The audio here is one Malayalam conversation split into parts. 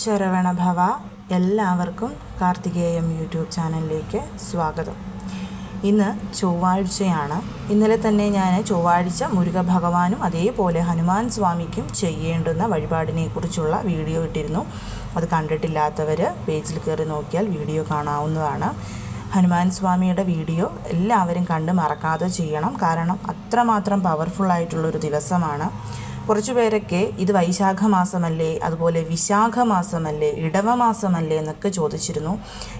ശരവണഭവ എല്ലാവർക്കും കാർത്തികേയം യൂട്യൂബ് ചാനലിലേക്ക് സ്വാഗതം. ഇന്ന് ചൊവ്വാഴ്ചയാണ്. ഇന്നലെ തന്നെ ഞാൻ ചൊവ്വാഴ്ച മുരുക ഭഗവാനും അതേപോലെ ഹനുമാൻ സ്വാമിക്കും ചെയ്യേണ്ടുന്ന വഴിപാടിനെ കുറിച്ചുള്ള വീഡിയോ ഇട്ടിരുന്നു. അത് കണ്ടിട്ടില്ലാത്തവർ പേജിൽ കയറി നോക്കിയാൽ വീഡിയോ കാണാവുന്നതാണ്. ഹനുമാൻ സ്വാമിയുടെ വീഡിയോ എല്ലാവരും കണ്ട് മറക്കാതെ ചെയ്യണം. കാരണം അത്രമാത്രം പവർഫുൾ ദിവസമാണ്. കുറച്ചു പേരൊക്കെ ഇത് വൈശാഖ മാസമല്ലേ അതുപോലെ വിശാഖ മാസമല്ലേ ഇടവ മാസമല്ലേ എന്നൊക്കെ ചോദിച്ചിരുന്നു.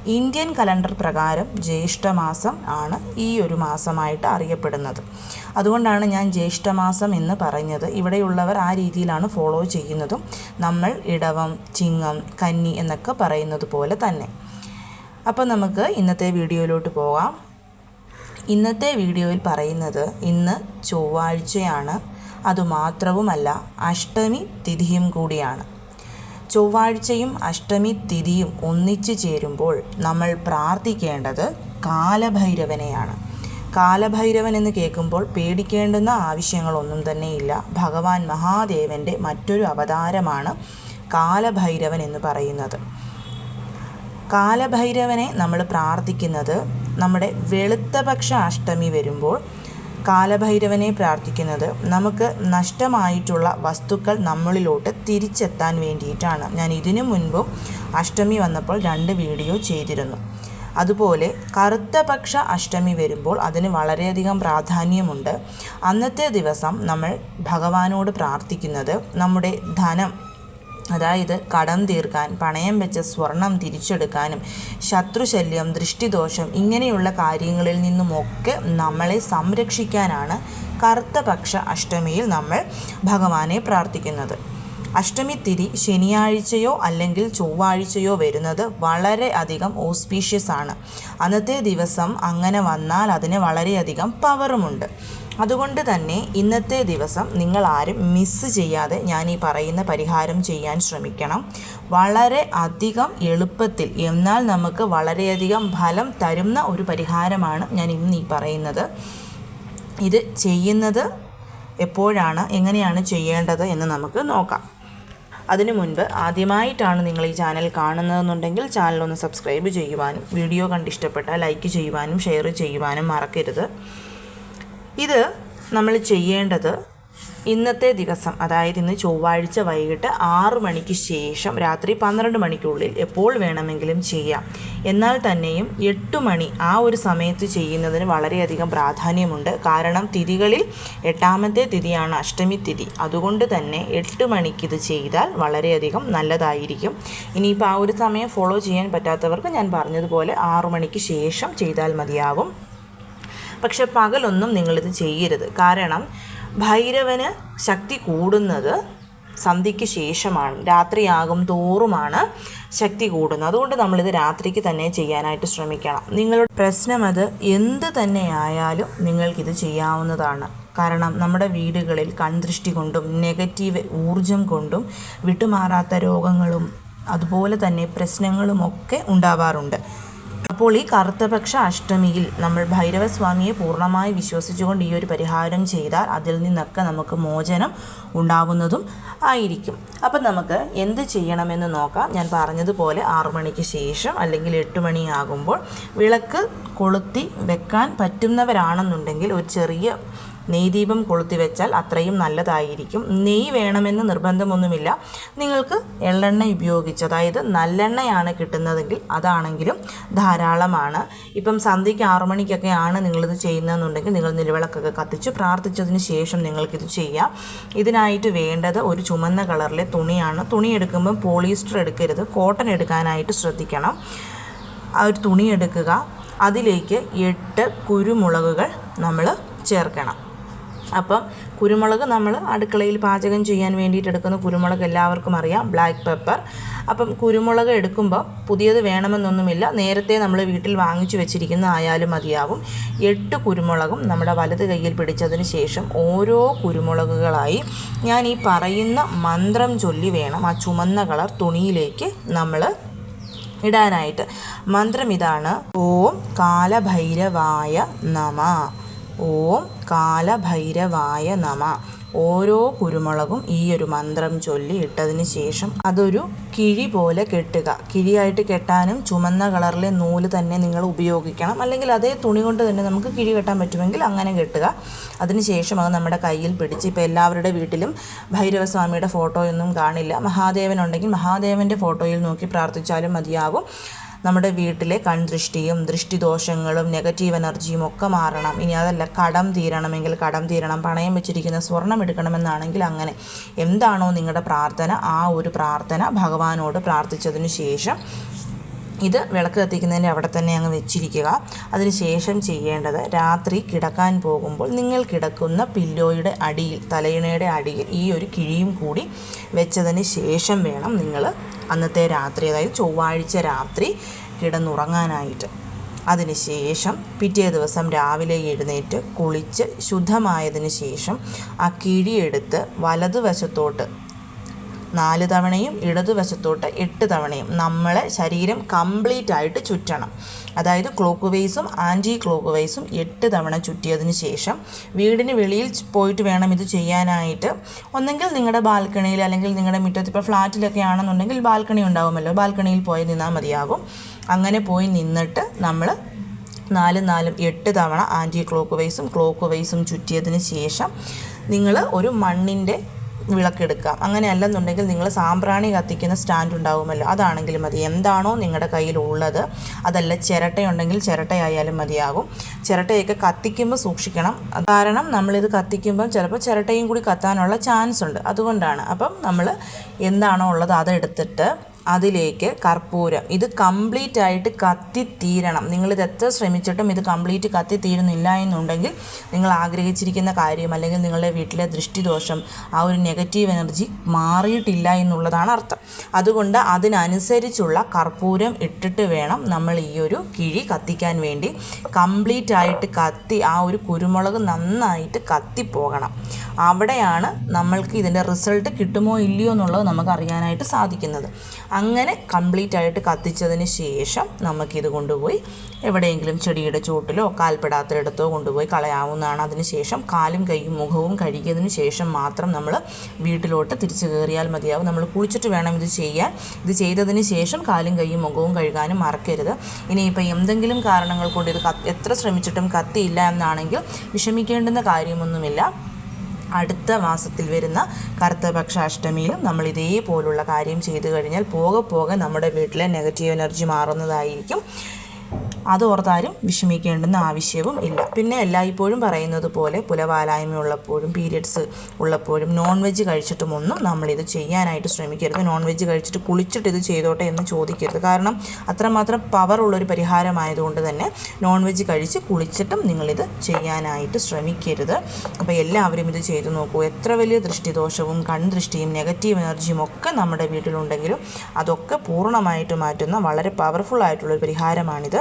ഇന്ത്യൻ കലണ്ടർ പ്രകാരം ജ്യേഷ്ഠമാസം ആണ് ഈ ഒരു മാസമായിട്ട് അറിയപ്പെടുന്നത്. അതുകൊണ്ടാണ് ഞാൻ ജ്യേഷ്ഠമാസം എന്ന് പറഞ്ഞത്. ഇവിടെയുള്ളവർ ആ രീതിയിലാണ് ഫോളോ ചെയ്യുന്നതും. നമ്മൾ ഇടവം ചിങ്ങം കന്നി എന്നൊക്കെ പറയുന്നത് പോലെ തന്നെ. അപ്പോൾ നമുക്ക് ഇന്നത്തെ വീഡിയോയിലോട്ട് പോകാം. ഇന്നത്തെ വീഡിയോയിൽ പറയുന്നത് ഇന്ന് ചൊവ്വാഴ്ചയാണ്. അതുമാത്രവുമല്ല അഷ്ടമി തിഥിയും കൂടിയാണ്. ചൊവ്വാഴ്ചയും അഷ്ടമി തിഥിയും ഒന്നിച്ചു ചേരുമ്പോൾ നമ്മൾ പ്രാർത്ഥിക്കേണ്ടത് കാലഭൈരവനെയാണ്. കാലഭൈരവൻ എന്ന് കേൾക്കുമ്പോൾ പേടിക്കേണ്ടുന്ന ആവശ്യങ്ങളൊന്നും തന്നെയില്ല. ഭഗവാൻ മഹാദേവന്റെ മറ്റൊരു അവതാരമാണ് കാലഭൈരവൻ എന്ന് പറയുന്നത്. കാലഭൈരവനെ നമ്മൾ പ്രാർത്ഥിക്കുന്നത് നമ്മുടെ വെളുത്തപക്ഷ അഷ്ടമി വരുമ്പോൾ കാലഭൈരവനെ പ്രാർത്ഥിക്കുന്നത് നമുക്ക് നഷ്ടമായിട്ടുള്ള വസ്തുക്കൾ നമ്മളിലോട്ട് തിരിച്ചെത്താൻ വേണ്ടിയിട്ടാണ്. ഞാൻ ഇതിനു മുൻപും അഷ്ടമി വന്നപ്പോൾ രണ്ട് വീഡിയോ ചെയ്തിരുന്നു. അതുപോലെ കറുത്ത പക്ഷ അഷ്ടമി വരുമ്പോൾ അതിന് വളരെയധികം പ്രാധാന്യമുണ്ട്. അന്നത്തെ ദിവസം നമ്മൾ ഭഗവാനോട് പ്രാർത്ഥിക്കുന്നത് നമ്മുടെ ധനം അതായത് കടം തീർക്കാൻ പണയം വെച്ച സ്വർണം തിരിച്ചെടുക്കാനും ശത്രുശല്യം ദൃഷ്ടിദോഷം ഇങ്ങനെയുള്ള കാര്യങ്ങളിൽ നിന്നുമൊക്കെ നമ്മളെ സംരക്ഷിക്കാനാണ് കറുത്ത പക്ഷ അഷ്ടമിയിൽ നമ്മൾ ഭഗവാനെ പ്രാർത്ഥിക്കുന്നത്. അഷ്ടമി തിരി ശനിയാഴ്ചയോ അല്ലെങ്കിൽ ചൊവ്വാഴ്ചയോ വരുന്നത് വളരെ അധികം ഓസ്പീഷ്യസ് ആണ്. അന്നത്തെ ദിവസം അങ്ങനെ വന്നാൽ അതിന് വളരെയധികം പവറുമുണ്ട് അതുകൊണ്ട് തന്നെ ഇന്നത്തെ ദിവസം നിങ്ങൾ ആരും മിസ്സ് ചെയ്യാതെ ഞാൻ ഈ പറയുന്ന പരിഹാരം ചെയ്യാൻ ശ്രമിക്കണം. വളരെ അധികം എളുപ്പത്തിൽ എന്നാൽ നമുക്ക് വളരെയധികം ഫലം തരുന്ന ഒരു പരിഹാരമാണ് ഞാൻ ഇന്ന് ഈ പറയുന്നത്. ഇത് ചെയ്യുന്നത് എപ്പോഴാണ് എങ്ങനെയാണ് ചെയ്യേണ്ടത് എന്ന് നമുക്ക് നോക്കാം. അതിനു മുൻപ് ആദ്യമായിട്ടാണ് നിങ്ങൾ ഈ ചാനൽ കാണുന്നതെന്നുണ്ടെങ്കിൽ ചാനൽ ഒന്ന് സബ്സ്ക്രൈബ് ചെയ്യുവാനും വീഡിയോ കണ്ടിഷ്ടപ്പെട്ടാൽ ലൈക്ക് ചെയ്യുവാനും ഷെയർ ചെയ്യുവാനും മറക്കരുത്. ഇത് നമ്മൾ ചെയ്യേണ്ടത് ഇന്നത്തെ ദിവസം അതായത് ഇന്ന് ചൊവ്വാഴ്ച വൈകിട്ട് ആറ് മണിക്ക് ശേഷം രാത്രി പന്ത്രണ്ട് മണിക്കുള്ളിൽ എപ്പോൾ വേണമെങ്കിലും ചെയ്യാം. എന്നാൽ തന്നെയും എട്ട് മണി ആ ഒരു സമയത്ത് ചെയ്യുന്നതിന് വളരെയധികം പ്രാധാന്യമുണ്ട്. കാരണം തിരികളിൽ എട്ടാമത്തെ തിഥിയാണ് അഷ്ടമി തിഥി. അതുകൊണ്ട് തന്നെ എട്ട് മണിക്ക് ഇത് ചെയ്താൽ വളരെയധികം നല്ലതായിരിക്കും. ഇനിയിപ്പോൾ ആ ഒരു സമയം ഫോളോ ചെയ്യാൻ പറ്റാത്തവർക്ക് ഞാൻ പറഞ്ഞതുപോലെ ആറു മണിക്ക് ശേഷം ചെയ്താൽ മതിയാവും. പക്ഷെ പകലൊന്നും നിങ്ങളിത് ചെയ്യരുത്. കാരണം ഭൈരവന് ശക്തി കൂടുന്നത് സന്ധ്യയ്ക്ക് ശേഷമാണ്. രാത്രിയാകും തോറുമാണ് ശക്തി കൂടുന്നത്. അതുകൊണ്ട് നമ്മളിത് രാത്രിക്ക് തന്നെ ചെയ്യാനായിട്ട് ശ്രമിക്കണം. നിങ്ങളുടെ പ്രശ്നം അത് എന്ത് തന്നെയായാലും നിങ്ങൾക്കിത് ചെയ്യാവുന്നതാണ്. കാരണം നമ്മുടെ വീടുകളിൽ കൺദൃഷ്ടി കൊണ്ടും നെഗറ്റീവ് ഊർജം കൊണ്ടും വിട്ടുമാറാത്ത രോഗങ്ങളും അതുപോലെ തന്നെ പ്രശ്നങ്ങളുമൊക്കെ ഉണ്ടാവാറുണ്ട്. അപ്പോൾ ഈ കറുത്തപക്ഷ അഷ്ടമിയിൽ നമ്മൾ ഭൈരവസ്വാമിയെ പൂർണമായി വിശ്വസിച്ചുകൊണ്ട് ഈ ഒരു പരിഹാരം ചെയ്താൽ അതിൽ നിന്നൊക്കെ നമുക്ക് മോചനം ഉണ്ടാവുന്നതും ആയിരിക്കും. അപ്പം നമുക്ക് എന്ത് ചെയ്യണമെന്ന് നോക്കാം. ഞാൻ പറഞ്ഞതുപോലെ ആറു മണിക്ക് ശേഷം അല്ലെങ്കിൽ എട്ട് മണിയാകുമ്പോൾ വിളക്ക് കൊളുത്തി വെക്കാൻ പറ്റുന്നവരാണെന്നുണ്ടെങ്കിൽ ഒരു ചെറിയ നെയ്ദീപം കൊളുത്തി വെച്ചാൽ അത്രയും നല്ലതായിരിക്കും. നെയ്യ് വേണമെന്ന് നിർബന്ധമൊന്നുമില്ല. നിങ്ങൾക്ക് എള്ളെണ്ണ ഉപയോഗിച്ച് അതായത് നല്ലെണ്ണയാണ് കിട്ടുന്നതെങ്കിൽ അതാണെങ്കിലും ധാരാളമാണ്. ഇപ്പം സന്ധ്യയ്ക്ക് ആറു മണിക്കൊക്കെ ആണ് നിങ്ങളിത് ചെയ്യുന്നതെന്നുണ്ടെങ്കിൽ നിങ്ങൾ നിലവിളക്കൊക്കെ കത്തിച്ച് പ്രാർത്ഥിച്ചതിന് ശേഷം നിങ്ങൾക്കിത് ചെയ്യാം. ഇതിനായിട്ട് വേണ്ടത് ഒരു ചുമന്ന കളറിലെ തുണിയാണ്. തുണി എടുക്കുമ്പോൾ പോളിസ്റ്റർ എടുക്കരുത്. കോട്ടൺ എടുക്കാനായിട്ട് ശ്രദ്ധിക്കണം. ആ ഒരു തുണി എടുക്കുക. അതിലേക്ക് എട്ട് കുരുമുളകുകൾ നമ്മൾ ചേർക്കണം. അപ്പം കുരുമുളക് നമ്മൾ അടുക്കളയിൽ പാചകം ചെയ്യാൻ വേണ്ടിയിട്ട് എടുക്കുന്ന കുരുമുളക് എല്ലാവർക്കും അറിയാം ബ്ലാക്ക് പെപ്പർ അപ്പം കുരുമുളക് എടുക്കുമ്പോൾ പുതിയത് വേണമെന്നൊന്നുമില്ല. നേരത്തെ നമ്മൾ വീട്ടിൽ വാങ്ങിച്ചു വെച്ചിരിക്കുന്ന ആയാലും മതിയാവും. എട്ട് കുരുമുളകും നമ്മുടെ വലത് കയ്യിൽ പിടിച്ചതിന് ശേഷം ഓരോ കുരുമുളകുകളായി ഞാൻ ഈ പറയുന്ന മന്ത്രം ചൊല്ലി വേണം. ആ ചുമന്ന കളർ തുണിയിലേക്ക് നമ്മൾ ഇടാനായിട്ട്. മന്ത്രം ഇതാണ് ഓം കാലഭൈരവായ നമ. ഓം കാലഭൈരവായ നമ. ഓരോ കുരുമുളകും ഈ ഒരു മന്ത്രം ചൊല്ലി ഇട്ടതിന് ശേഷം അതൊരു കിഴി പോലെ കെട്ടുക. കിഴിയായിട്ട് കെട്ടാനും ചുമന്ന കളറിലെ നൂൽ തന്നെ നിങ്ങൾ ഉപയോഗിക്കണം. അല്ലെങ്കിൽ അതേ തുണി കൊണ്ട് തന്നെ നമുക്ക് കിഴി കെട്ടാൻ പറ്റുമെങ്കിൽ അങ്ങനെ കെട്ടുക. അതിനുശേഷം അത് നമ്മുടെ കയ്യിൽ പിടിച്ച് ഇപ്പോൾ എല്ലാവരുടെ വീട്ടിലും ഭൈരവസ്വാമിയുടെ ഫോട്ടോയൊന്നും കാണില്ല. മഹാദേവനുണ്ടെങ്കിൽ മഹാദേവന്റെ ഫോട്ടോയിൽ നോക്കി പ്രാർത്ഥിച്ചാലും മതിയാകും നമ്മുടെ വീട്ടിലെ കൺദൃഷ്ടിയും ദൃഷ്ടിദോഷങ്ങളും നെഗറ്റീവ് എനർജിയും ഒക്കെ മാറണം. ഇനി അതല്ല കടം തീരണമെങ്കിൽ കടം തീരണം പണയം വെച്ചിരിക്കുന്ന സ്വർണം എടുക്കണമെന്നാണെങ്കിൽ അങ്ങനെ. എന്താണോ നിങ്ങളുടെ പ്രാർത്ഥന ആ ഒരു പ്രാർത്ഥന ഭഗവാനോട് പ്രാർത്ഥിച്ചതിന് ശേഷം ഇത് വിളക്ക് കത്തിക്കുന്നതിന്റെ അവിടെ തന്നെ അങ്ങ് വെച്ചിരിക്കുക. അതിനുശേഷം ചെയ്യേണ്ടത് രാത്രി കിടക്കാൻ പോകുമ്പോൾ നിങ്ങൾ കിടക്കുന്ന പില്ലോയുടെ അടിയിൽ തലയിണയുടെ അടിയിൽ ഈ ഒരു കിഴിയും കൂടി വെച്ചതിന് ശേഷം വേണം നിങ്ങൾ അന്നത്തെ രാത്രി അതായത് ചൊവ്വാഴ്ച രാത്രി കിടന്നുറങ്ങാനായിട്ട്. അതിനുശേഷം പിറ്റേ ദിവസം രാവിലെ എഴുന്നേറ്റ് കുളിച്ച് ശുദ്ധമായതിന് ശേഷം ആ കിഴിയെടുത്ത് വലതുവശത്തോട്ട് നാല് തവണയും ഇടതുവശത്തോട്ട് എട്ട് തവണയും നമ്മളെ ശരീരം കംപ്ലീറ്റ് ആയിട്ട് ചുറ്റണം. അതായത് ക്ലോക്ക് വൈസും ആന്റി ക്ലോക്ക് വൈസും എട്ട് തവണ ചുറ്റിയതിന് ശേഷം വീടിന് വെളിയിൽ പോയിട്ട് വേണം ഇത് ചെയ്യാനായിട്ട്. ഒന്നെങ്കിൽ നിങ്ങളുടെ ബാൽക്കണിയിൽ അല്ലെങ്കിൽ നിങ്ങളുടെ മുറ്റത്ത് ഇപ്പോൾ ഫ്ലാറ്റിലൊക്കെ ആണെന്നുണ്ടെങ്കിൽ ബാൽക്കണി ഉണ്ടാവുമല്ലോ. ബാൽക്കണിയിൽ പോയി നിന്നാൽ മതിയാകും അങ്ങനെ പോയി നിന്നിട്ട് നമ്മൾ നാലും നാലും എട്ട് തവണ ആന്റി ക്ലോക്ക് വൈസും ക്ലോക്ക് വൈസും ചുറ്റിയതിന് ശേഷം നിങ്ങൾ ഒരു മണ്ണിന്റെ വിളക്കെടുക്കാം. അങ്ങനെ അല്ലെന്നുണ്ടെങ്കിൽ നിങ്ങൾ സാമ്പ്രാണി കത്തിക്കുന്ന സ്റ്റാൻഡ് ഉണ്ടാവുമല്ലോ. അതാണെങ്കിലും മതി. എന്താണോ നിങ്ങളുടെ കയ്യിൽ ഉള്ളത് അതല്ല ചിരട്ടയുണ്ടെങ്കിൽ ചിരട്ടയായാലും മതിയാകും. ചിരട്ടയൊക്കെ കത്തിക്കുമ്പോൾ സൂക്ഷിക്കണം. കാരണം നമ്മളിത് കത്തിക്കുമ്പോൾ ചിലപ്പോൾ ചിരട്ടയും കൂടി കത്താനുള്ള ചാൻസ് ഉണ്ട് അതുകൊണ്ടാണ്. അപ്പം നമ്മൾ എന്താണോ ഉള്ളത് അതെടുത്തിട്ട് അതിലേക്ക് കർപ്പൂരം. ഇത് കംപ്ലീറ്റ് ആയിട്ട് കത്തിത്തീരണം. നിങ്ങളിത് എത്ര ശ്രമിച്ചിട്ടും ഇത് കംപ്ലീറ്റ് കത്തിത്തീരുന്നില്ല എന്നുണ്ടെങ്കിൽ നിങ്ങൾ ആഗ്രഹിച്ചിരിക്കുന്ന കാര്യം അല്ലെങ്കിൽ നിങ്ങളുടെ വീട്ടിലെ ദൃഷ്ടിദോഷം ആ ഒരു നെഗറ്റീവ് എനർജി മാറിയിട്ടില്ല എന്നുള്ളതാണ് അർത്ഥം. അതുകൊണ്ട് അതിനനുസരിച്ചുള്ള കർപ്പൂരം ഇട്ടിട്ട് വേണം നമ്മൾ ഈ ഒരു കിഴി കത്തിക്കാൻ വേണ്ടി. കംപ്ലീറ്റ് ആയിട്ട് കത്തി ആ ഒരു കുരുമുളക് നന്നായിട്ട് കത്തിപ്പോകണം. അവിടെയാണ് നമ്മൾക്ക് ഇതിന്റെ റിസൾട്ട് കിട്ടുമോ ഇല്ലയോ എന്നുള്ളത് നമുക്ക് അറിയാനായിട്ട് സാധിക്കുന്നത്. അങ്ങനെ കംപ്ലീറ്റ് ആയിട്ട് കത്തിച്ചതിന് ശേഷം നമുക്കിത് കൊണ്ടുപോയി എവിടെയെങ്കിലും ചെടിയുടെ ചുവട്ടിലോ കാൽപ്പെടാത്തിടത്തോ കൊണ്ടുപോയി കളയാവുന്നതാണ്. അതിന് ശേഷം കാലും കൈയും മുഖവും കഴുകിയതിന് ശേഷം മാത്രം നമ്മൾ വീട്ടിലോട്ട് തിരിച്ചു കയറിയാൽ മതിയാവും. നമ്മൾ കുളിച്ചിട്ട് വേണം ഇത് ചെയ്യാൻ. ഇത് ചെയ്തതിന് ശേഷം കാലും കൈയും മുഖവും കഴുകാനും മറക്കരുത്. ഇനിയിപ്പോൾ എന്തെങ്കിലും കാരണങ്ങൾ കൊണ്ട് ഇത് എത്ര ശ്രമിച്ചിട്ടും കത്തിയില്ല എന്നാണെങ്കിൽ വിഷമിക്കേണ്ടുന്ന കാര്യമൊന്നുമില്ല. അടുത്ത മാസത്തിൽ വരുന്ന കറുത്തപക്ഷ അഷ്ടമിയിലും നമ്മൾ ഇതേപോലുള്ള കാര്യം ചെയ്തു കഴിഞ്ഞാൽ പോകെ പോകെ നമ്മുടെ വീട്ടിലെ നെഗറ്റീവ് എനർജി മാറുന്നതായിരിക്കും. അതോർത്താരും വിഷമിക്കേണ്ടുന്ന ആവശ്യവും ഇല്ല. പിന്നെ എല്ലായ്പ്പോഴും പറയുന്നത് പോലെ പുലവാലായ്മ ഉള്ളപ്പോഴും പീരിയഡ്സ് ഉള്ളപ്പോഴും നോൺ വെജ് കഴിച്ചിട്ടും ഒന്നും നമ്മളിത് ചെയ്യാനായിട്ട് ശ്രമിക്കരുത്. നോൺ വെജ് കഴിച്ചിട്ട് കുളിച്ചിട്ട് ഇത് ചെയ്തോട്ടെ എന്ന് ചോദിക്കരുത്. കാരണം അത്രമാത്രം പവർ ഉള്ളൊരു പരിഹാരമായതുകൊണ്ട് തന്നെ നോൺ വെജ് കഴിച്ച് കുളിച്ചിട്ടും നിങ്ങളിത് ചെയ്യാനായിട്ട് ശ്രമിക്കരുത്. അപ്പോൾ എല്ലാവരും ഇത് ചെയ്തു നോക്കൂ. എത്ര വലിയ ദൃഷ്ടിദോഷവും കൺദൃഷ്ടിയും നെഗറ്റീവ് എനർജിയും ഒക്കെ നമ്മുടെ വീട്ടിലുണ്ടെങ്കിലും അതൊക്കെ പൂർണമായിട്ട് മാറ്റുന്ന വളരെ പവർഫുൾ ആയിട്ടുള്ളൊരു പരിഹാരമാണിത്.